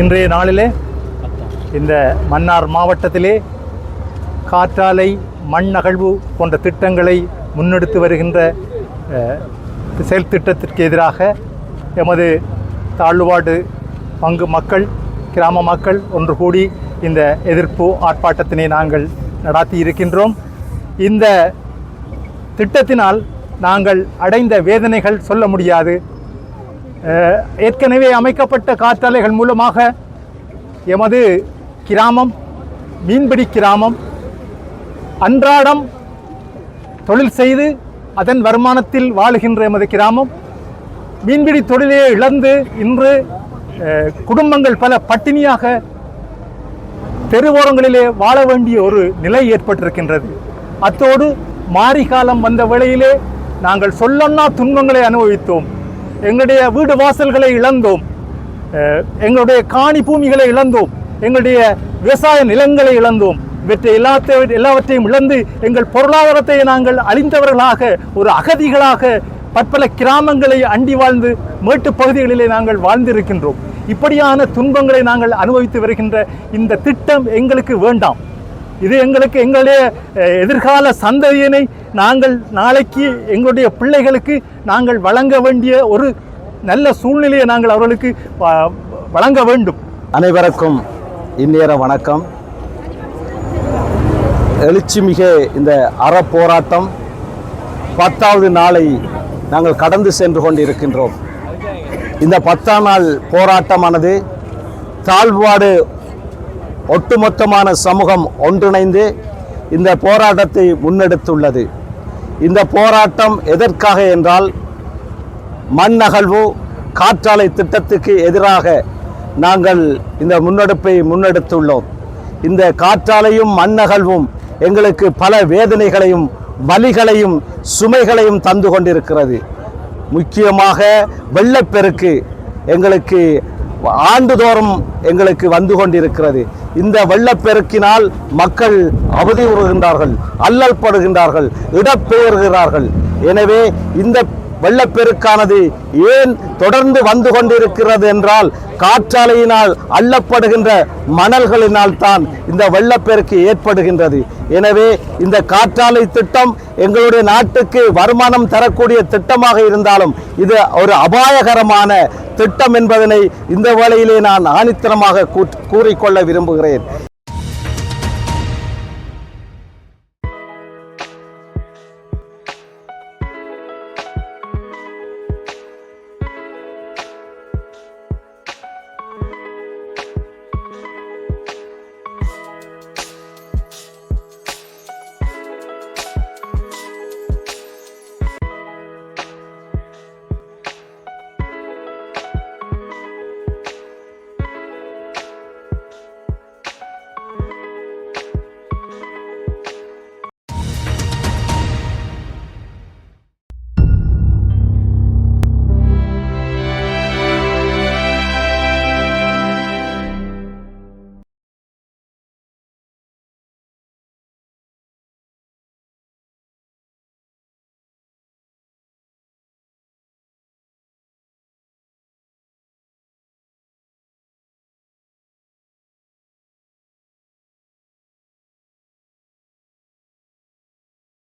இன்றைய நாளிலே இந்த மன்னார் மாவட்டத்திலே காற்றாலை மண் அகழ்வு போன்ற திட்டங்களை முன்னெடுத்து வருகின்ற செயல் திட்டத்திற்கு எதிராக எமது தாழ்வாடு பங்கு மக்கள் கிராம மக்கள் ஒன்று கூடி இந்த எதிர்ப்பு ஆர்ப்பாட்டத்தினை நாங்கள் நடாத்தி இருக்கின்றோம். இந்த திட்டத்தினால் நாங்கள் அடைந்த வேதனைகள் சொல்ல முடியாது. ஏற்கனவே அமைக்கப்பட்ட காற்றாலைகள் மூலமாக எமது கிராமம் மீன்பிடி கிராமம் அன்றாடம் தொழில் செய்து அதன் வருமானத்தில் வாழுகின்ற எமது கிராமம். மீன்பிடி தொழிலையே இழந்து இன்று குடும்பங்கள் பல பட்டினியாக தெருவோரங்களிலே வாழ வேண்டிய ஒரு நிலை ஏற்பட்டிருக்கின்றது. அத்தோடு மாரி காலம் வந்த வேளையிலே நாங்கள் சொல்லன்னா துன்பங்களை அனுபவித்தோம். எங்களுடைய வீடு வாசல்களை இழந்தோம். எங்களுடைய காணி பூமிகளை இழந்தோம். எங்களுடைய விவசாய நிலங்களை இழந்தோம். இவற்றை எல்லாத்த எல்லாவற்றையும் இழந்து எங்கள் பொருளாதாரத்தை நாங்கள் அழிந்தவர்களாக ஒரு அகதிகளாக பற்பல கிராமங்களை அண்டி வாழ்ந்து மேட்டுப் பகுதிகளிலே நாங்கள் வாழ்ந்திருக்கின்றோம். இப்படியான துன்பங்களை நாங்கள் அனுபவித்து வருகின்ற இந்த திட்டம் எங்களுக்கு வேண்டாம். இது எங்களுக்கு எங்களுடைய எதிர்கால சந்ததியினை நாங்கள் நாளைக்கு எங்களுடைய பிள்ளைகளுக்கு நாங்கள் வழங்க வேண்டிய ஒரு நல்ல சூழ்நிலையை நாங்கள் அவர்களுக்கு வ- வழங்க வேண்டும். அனைவருக்கும் இந்நேர வணக்கம். எழுச்சிமிக இந்த அறப்போராட்டம் பத்தாவது நாளை நாங்கள் கடந்து சென்று கொண்டிருக்கின்றோம். இந்த பத்தாம் நாள் போராட்டமானது தாழ்வாடு ஒட்டுமொத்தமான சமூகம் ஒன்றிணைந்து இந்த போராட்டத்தை முன்னெடுத்துள்ளது. இந்த போராட்டம் எதற்காக என்றால் மண் அகழ்வு காற்றாலை திட்டத்துக்கு எதிராக நாங்கள் இந்த முன்னெடுப்பை முன்னெடுத்துள்ளோம். இந்த காற்றாலையும் மண் அகழ்வும் எங்களுக்கு பல வேதனைகளையும் வலிகளையும் சுமைகளையும் தந்து கொண்டிருக்கிறது. முக்கியமாக வெள்ளப்பெருக்கு எங்களுக்கு ஆண்டுதோறும் எங்களுக்கு வந்து கொண்டிருக்கிறது. இந்த வெள்ளப்பெருக்கினால் மக்கள் அவதியுறுகின்றார்கள் அல்லல் படுகின்றார்கள் இடப்பெயர்கிறார்கள். எனவே இந்த வெள்ளப்பெருக்கானது ஏன் தொடர்ந்து வந்து கொண்டிருக்கிறது என்றால் காற்றாலையினால் அள்ளப்படுகின்ற மணல்களினால் தான் இந்த வெள்ளப்பெருக்கு ஏற்படுகின்றது. எனவே இந்த காற்றாலை திட்டம் எங்களுடைய நாட்டுக்கு வருமானம் தரக்கூடிய திட்டமாக இருந்தாலும் இது ஒரு அபாயகரமான திட்டம் என்பதனை இந்த வேளையிலே நான் ஆணித்தரமாக கூறிக்கொள்ள விரும்புகிறேன்.